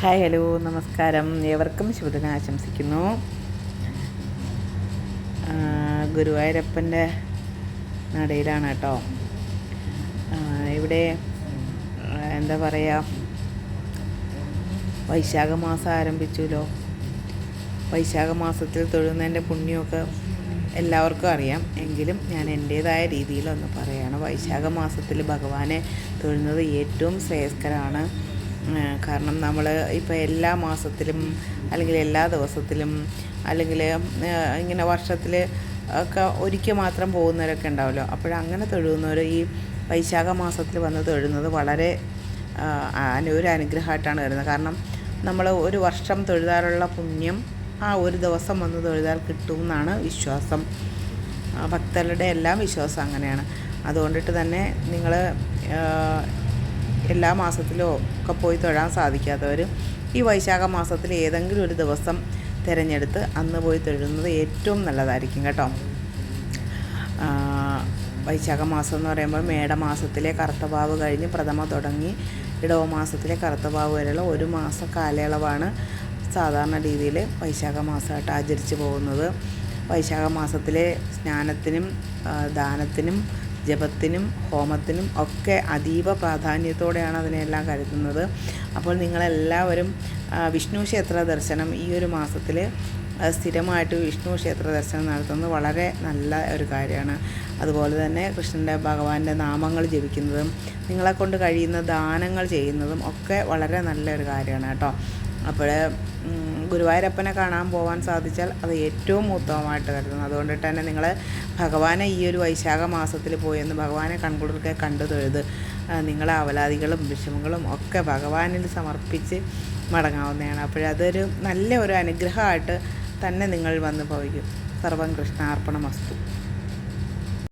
Hi hello നമസ്കാരം. ഏവർക്കും ശുഭദിനം ആശംസിക്കുന്നു. ഗുരുവായൂരപ്പന്റെ നടയിലാണ് കേട്ടോ. ഇവിടെ എന്താ പറയുക വൈശാഖ മാസം ആരംഭിച്ചുല്ലോ വൈശാഖ മാസത്തിൽ തൊഴുന്നതിന്റെ പുണ്യമൊക്കെ എല്ലാവർക്കും അറിയാം. എങ്കിലും ഞാൻ എന്റേതായ രീതിയിലൊന്ന് പറയുകയാണ് വൈശാഖ മാസത്തിൽ ഭഗവാനെ തൊഴുന്നത് ഏറ്റവും ശ്രേയസ്കരമാണ് കാരണം നമ്മൾ ഇപ്പോൾ എല്ലാ മാസത്തിലും അല്ലെങ്കിൽ എല്ലാ ദിവസത്തിലും അല്ലെങ്കിൽ ഇങ്ങനെ വർഷത്തിൽ ഒക്കെ ഒരിക്കൽ മാത്രം പോകുന്നവരൊക്കെ ഉണ്ടാവുമല്ലോ അപ്പോഴങ്ങനെ തൊഴുന്നവർ ഈ വൈശാഖ മാസത്തിൽ വന്ന് തൊഴുന്നത് വളരെ ഒരു അനുഗ്രഹമായിട്ടാണ് വരുന്നത്. കാരണം നമ്മൾ ഒരു വർഷം തൊഴുതാറുള്ള പുണ്യം ആ ഒരു ദിവസം വന്ന് തൊഴുതാൽ കിട്ടും എന്നാണ് വിശ്വാസം ഭക്തരുടെ എല്ലാം വിശ്വാസം അങ്ങനെയാണ്. അതുകൊണ്ടിട്ട് തന്നെ നിങ്ങൾ എല്ലാ മാസത്തിലോ ഒക്കെ പോയി തൊഴാൻ സാധിക്കാത്തവർ ഈ വൈശാഖ മാസത്തിൽ ഏതെങ്കിലും ഒരു ദിവസം തിരഞ്ഞെടുത്ത് അന്ന് പോയി തൊഴുന്നത് ഏറ്റവും നല്ലതായിരിക്കും കേട്ടോ. വൈശാഖ മാസം എന്ന് പറയുമ്പോൾ മേടമാസത്തിലെ കറുത്തവാവ് കഴിഞ്ഞ് പ്രഥമ തുടങ്ങി ഇടവ മാസത്തിലെ കറുത്തവാവ് വരെയുള്ള ഒരു മാസ കാലയളവാണ് സാധാരണ രീതിയിൽ വൈശാഖ മാസമായിട്ട് ആചരിച്ചു പോകുന്നത്. വൈശാഖ മാസത്തിലെ സ്നാനത്തിനും ദാനത്തിനും ജപത്തിനും ഹോമത്തിനും ഒക്കെ അതീവ പ്രാധാന്യത്തോടെയാണ് അതിനെല്ലാം കരുതുന്നത്. അപ്പോൾ നിങ്ങളെല്ലാവരും വിഷ്ണു ക്ഷേത്ര ദർശനം ഈ ഒരു മാസത്തിൽ സ്ഥിരമായിട്ട് വിഷ്ണു ക്ഷേത്ര ദർശനം നടത്തുന്നത് വളരെ നല്ല ഒരു കാര്യമാണ്. അതുപോലെ തന്നെ കൃഷ്ണന്റെ ഭഗവാന്റെ നാമങ്ങൾ ജപിക്കുന്നതും നിങ്ങളെക്കൊണ്ട് കഴിയുന്ന ദാനങ്ങൾ ചെയ്യുന്നതും ഒക്കെ വളരെ നല്ലൊരു കാര്യമാണ് കേട്ടോ. അപ്പോൾ ഗുരുവായൂരപ്പനെ കാണാൻ പോകാൻ സാധിച്ചാൽ അത് ഏറ്റവും ഉത്തമമായിട്ട് കരുതുന്നു. അതുകൊണ്ട് തന്നെ നിങ്ങൾ ഭഗവാനെ ഈ ഒരു വൈശാഖ മാസത്തിൽ പോയി പോയെന്ന് ഭഗവാനെ കൺകുളിർക്കെ കണ്ടു തൊഴുത് നിങ്ങളെ അവലാദികളും വിഷമങ്ങളും ഒക്കെ ഭഗവാനിൽ സമർപ്പിച്ച് മടങ്ങാവുന്നതാണ്. അപ്പോഴതൊരു നല്ല ഒരു അനുഗ്രഹമായിട്ട് തന്നെ നിങ്ങൾ വന്ന് ഭവിക്കും. സർവം കൃഷ്ണാർപ്പണമസ്തു.